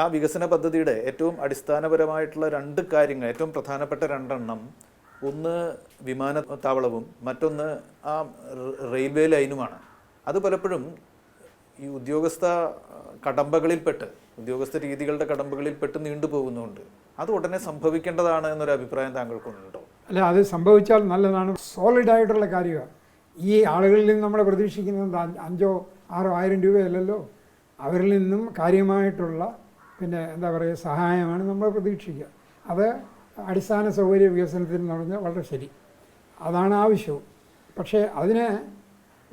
ആ വികസന പദ്ധതിയുടെ ഏറ്റവും അടിസ്ഥാനപരമായിട്ടുള്ള രണ്ട് കാര്യങ്ങൾ ഏറ്റവും പ്രധാനപ്പെട്ട രണ്ടെണ്ണം ഒന്ന് വിമാനത്താവളവും മറ്റൊന്ന് ആ റെയിൽവേ ലൈനുമാണ്. അത് പലപ്പോഴും ഈ ഉദ്യോഗസ്ഥ കടമ്പകളിൽപ്പെട്ട് ഉദ്യോഗസ്ഥ രീതികളുടെ കടമ്പകളിൽപ്പെട്ട് നീണ്ടുപോകുന്നുണ്ട് അത് ഉടനെ സംഭവിക്കേണ്ടതാണ് എന്നൊരു അഭിപ്രായം താങ്കൾക്കുണ്ടോ? അല്ല അത് സംഭവിച്ചാൽ നല്ലതാണ്. സോളിഡ് ആയിട്ടുള്ള കാര്യമാണ്. ഈ ആളുകളിൽ നിന്ന് നമ്മൾ പ്രതീക്ഷിക്കുന്നത് അഞ്ചോ ആറോ ആയിരം രൂപയല്ലല്ലോ. അവരിൽ നിന്നും കാര്യമായിട്ടുള്ള പിന്നെ എന്താ പറയുക സഹായമാണ് നമ്മൾ പ്രതീക്ഷിക്കുക. അത് അടിസ്ഥാന സൗകര്യ വികസനത്തിൽ എന്ന് പറഞ്ഞാൽ വളരെ ശരി. അതാണ് ആവശ്യവും. പക്ഷേ അതിന്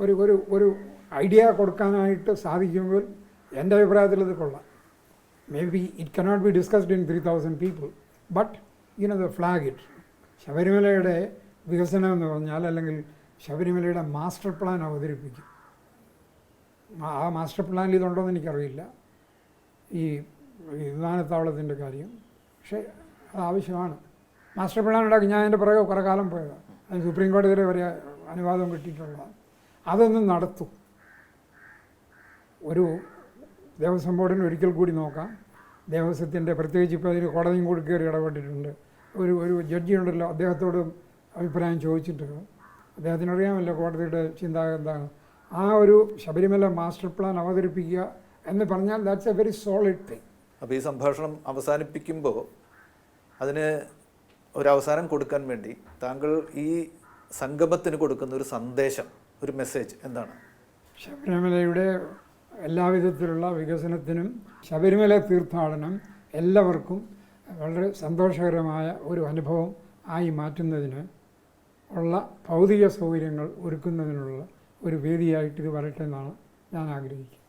ഒരു ഒരു ഒരു ഐഡിയ കൊടുക്കാനായിട്ട് സാധിക്കുമ്പോൾ എന്റെ അഭിപ്രായത്തിൽ അത് കൊള്ളാം. May be it cannot be discussed in three thousand people but ഇങ്ങനെ ദ ഫ്ലാഗ് ഇറ്റ് ശബരിമലയുടെ വികസനം എന്ന് പറഞ്ഞാൽ അല്ലെങ്കിൽ ശബരിമലയുടെ മാസ്റ്റർ പ്ലാൻ അവതരിപ്പിക്കും. ആ- മാസ്റ്റർ പ്ലാനിൽ ഇതുണ്ടോയെന്ന് എനിക്കറിയില്ല. ഈ വിമാനത്താവളത്തിന്റെ കാര്യം. പക്ഷേ അത് ആവശ്യമാണ് മാസ്റ്റർ പ്ലാൻ ഉണ്ടാക്കി. ഞാൻ എന്റെ പുറകെ കുറേ കാലം പോയതാണ് അത് സുപ്രീം കോടതിയിൽ വരെ അനുവാദം കിട്ടിയിട്ടുള്ളതാണ് അതൊന്നും നടത്തും. ഒരു ദേവസ്വം ബോർഡിന് ഒരിക്കൽ കൂടി നോക്കാം. ദേവസ്വത്തിന്റെ പ്രത്യേകിച്ച് ഇപ്പോൾ അതിന് കോടതിയും കൂടി കയറി ഇടപെട്ടിട്ടുണ്ട്. ഒരു ഒരു ജഡ്ജി ഉണ്ടല്ലോ. അദ്ദേഹത്തോട് അഭിപ്രായം ചോദിച്ചിട്ടുണ്ട് അദ്ദേഹത്തിന് അറിയാമല്ലോ കോടതിയുടെ ചിന്താഗതി എന്താണ്. ആ ഒരു ശബരിമല മാസ്റ്റർ പ്ലാൻ അവതരിപ്പിക്കുക എന്ന് പറഞ്ഞാൽ that's a very solid thing അപ്പോൾ ഈ സംഭാഷണം അവസാനിപ്പിക്കുമ്പോൾ അതിന് ഒരു അവസാനം കൊടുക്കാൻ വേണ്ടി താങ്കൾ ഈ സംഗമത്തിന് കൊടുക്കുന്ന ഒരു സന്ദേശം ഒരു മെസ്സേജ് എന്താണ്? ശബരിമലയുടെ എല്ലാവിധത്തിലുള്ള വികസനത്തിനും ശബരിമല തീർത്ഥാടനം എല്ലാവർക്കും വളരെ സന്തോഷകരമായ ഒരു അനുഭവം ആയി മാറ്റുന്നതിന് ഉള്ള ഭൗതിക സൗകര്യങ്ങൾ ഒരുക്കുന്നതിനുള്ള ഒരു വേദിയായിട്ട് ഇത് വരട്ടെ എന്നാണ് ഞാൻ ആഗ്രഹിക്കുന്നത്.